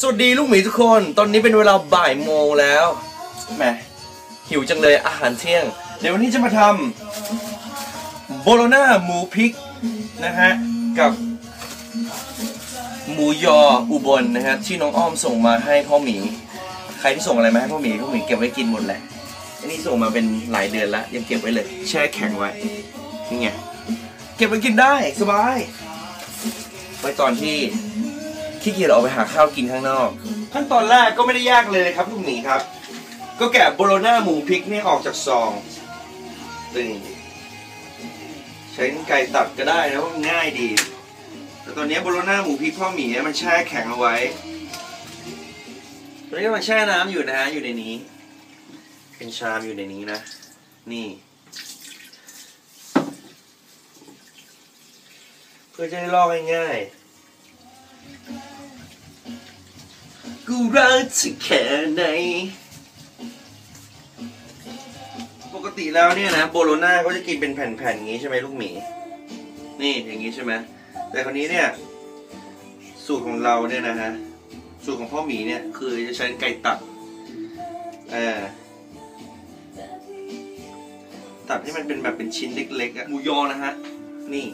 สวัสดีลูกหมีทุกคน ตอนนี้เป็นเวลาบ่ายโมงแล้ว แหม หิวจังเลยอาหารเที่ยง เดี๋ยววันนี้จะมาทำโบโลน่าหมูพริกนะฮะ กับ หมูยออุบลนะฮะ ที่น้องอ้อมส่งมาให้พ่อหมี ใครที่ส่งอะไรมาให้พ่อหมีพ่อหมีเก็บไว้กินหมดแหละ อันนี้ส่งมาเป็นหลายเดือนแล้วยังเก็บไว้เลย แช่แข็งไว้ นี่ไง เก็บไว้กินได้สบาย ไว้ตอนที่ ขี้เกียจออกไปหาข้าวกินข้างนอก ขั้นตอนแรกก็ไม่ได้ยากเลยนะครับลูกหมีครับ ก็แกะโบโลน่าหมูพริกนี่ออกจากซองตึงใช้ไก่ตัดก็ได้นะว่าง่ายดี แต่ตอนนี้โบโลน่าหมูพริกพ่อหมีเนี่ยมันแช่แข็งเอาไว้ตอนนี้มันแช่น้ำอยู่นะฮะอยู่ในนี้ เป็นชามอยู่ในนี้นะ นี่ เพื่อจะได้ลอกง่ายๆ กูรักเธอแค่ไหน ปกติแล้วเนี่ยนะโบโลน่าเขาจะกินเป็นแผ่นๆอย่างนี้ใช่ไหมลูกหมี นี่อย่างนี้ใช่ไหมแต่คราวนี้เนี่ยสูตรของเราเนี่ยนะฮะสูตรของพ่อหมีเนี่ยคือจะใช้ไก่ตัดเออตัดให้มันเป็นแบบเป็นชิ้นเล็กๆอะหมูยอนะฮะ นี่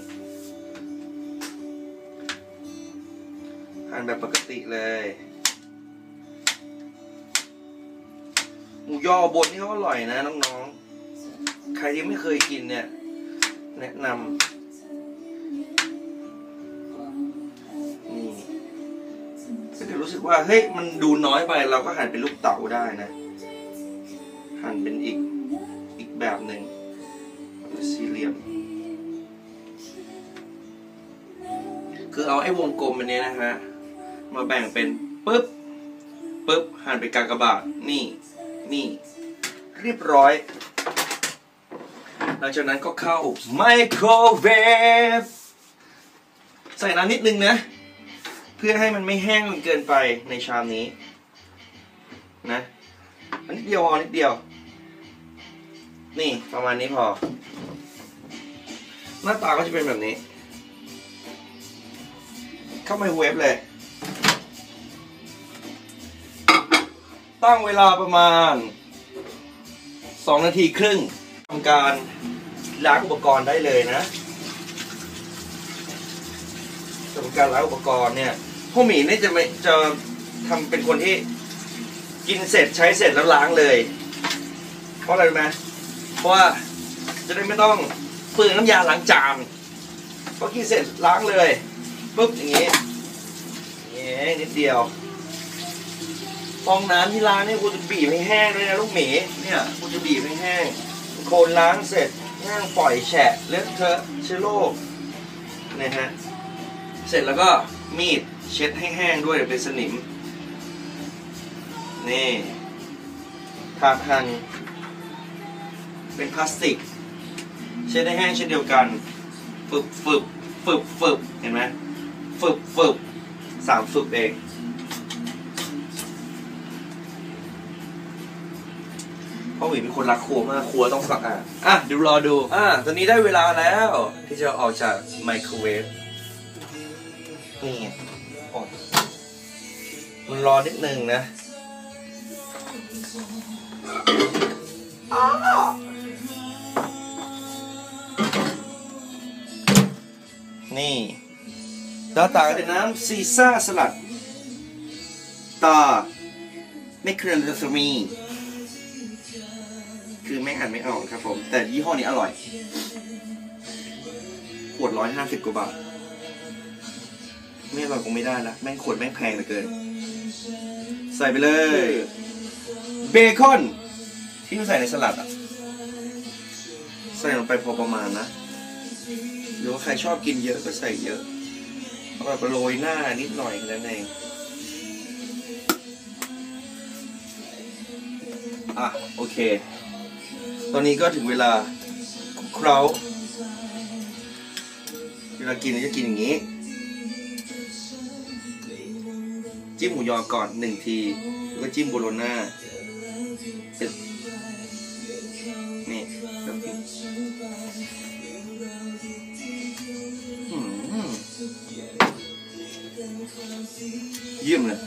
หั่นแบบปกติเลย มูยอบดนี่เขาอร่อยนะน้องๆ ใครยังไม่เคยกินเนี่ย แนะนำนี่ถ้าเดรู้สึกว่าเฮ้ยมันดูน้อยไปเราก็หั่นเป็นลูกเต๋าได้นะ หั่นเป็นอีกอีกแบบหนึ่งสี่เหลี่ยม คือเอาไอ้วงกลมอันนี้นะฮะ มาแบ่งเป็นปึ๊บปึ๊บหั่นเป็นกากบาทนี่ นี่ เรียบร้อย หลังจากนั้นก็เข้าไมโครเวฟใส่น้ำนิดนึงนะ เพื่อให้มันไม่แห้งจนเกินไปในชามนี้ นะอันนิดเดียวพอนิดเดียว นี่ประมาณนี้พอ หน้าตาก็จะเป็นแบบนี้ เข้าไมโครเวฟเลย ตั้งเวลาประมาณ 2 นาทีครึ่งทำการล้างอุปกรณ์ได้เลยนะทำการล้างอุปกรณ์เนี่ยพ่อหมีนี่จะไม่จะทำเป็นคนที่กินเสร็จใช้เสร็จแล้วล้างเลย เพราะอะไรรู้ไหมเพราะว่าจะได้ไม่ต้องเปลืองน้ำยาล้างจานพอกินเสร็จล้างเลยปุ๊บอย่างนี้อย่างนี้นิดเดียว ฟองน้ำที่ล้างเนี่ยกูจะบีบให้แห้งด้วยนะลูกหมีเนี่ยกูจะบีบให้แห้งโคนล้างเสร็จนั่งปล่อยแฉะเลอะเทอะเชื้อโรคนะฮะเสร็จแล้วก็มีดเช็ดให้แห้งด้วยเดี๋ยวเป็นสนิมนี่ถาดหั่นเป็นพลาสติก เช็ดให้แห้งเช่นเดียวกันฝึบฝึบฝึบฝึบเห็นไหมฝึบฝึบสามฝึบเอง พ่อหมีเป็นคนรักครัวมากครัวต้องสะอาดอะเดี๋ยวรอดู อะตอนนี้ได้เวลาแล้ว ที่จะออกจากไมโครเวฟนี่ไงโอ้มันรอนิดนึงนะอ้าวนี่ดาวตาเป็นน้ำซีซ่าสลัดตาเมคเครนเดอร์มี คือแม่งอ่านไม่ออกครับผม แต่ยี่ห้อนี้อร่อยขวดร้อยห้าสิบกว่าบาทไม่อร่อยคงไม่ได้ละแม่งขวดแม่งแพงเหลือเกิน ใส่ไปเลย เบคอน ที่เขาใส่ในสลัดอะ ใส่ลงไปพอประมาณนะหรือว่าใครชอบกินเยอะก็ใส่เยอะเอาแบบโรยหน้านิดหน่อยแค่นั้นเองอะ โอเค ตอนนี้ก็ถึงเวลาเคล้าเวลากินเราจะกินอย่างนี้ จิ้มหมูยอก่อนหนึ่งที แล้วก็จิ้มโบโลน่าตึ๊บนี่แล้วกินเยี่ยมเลย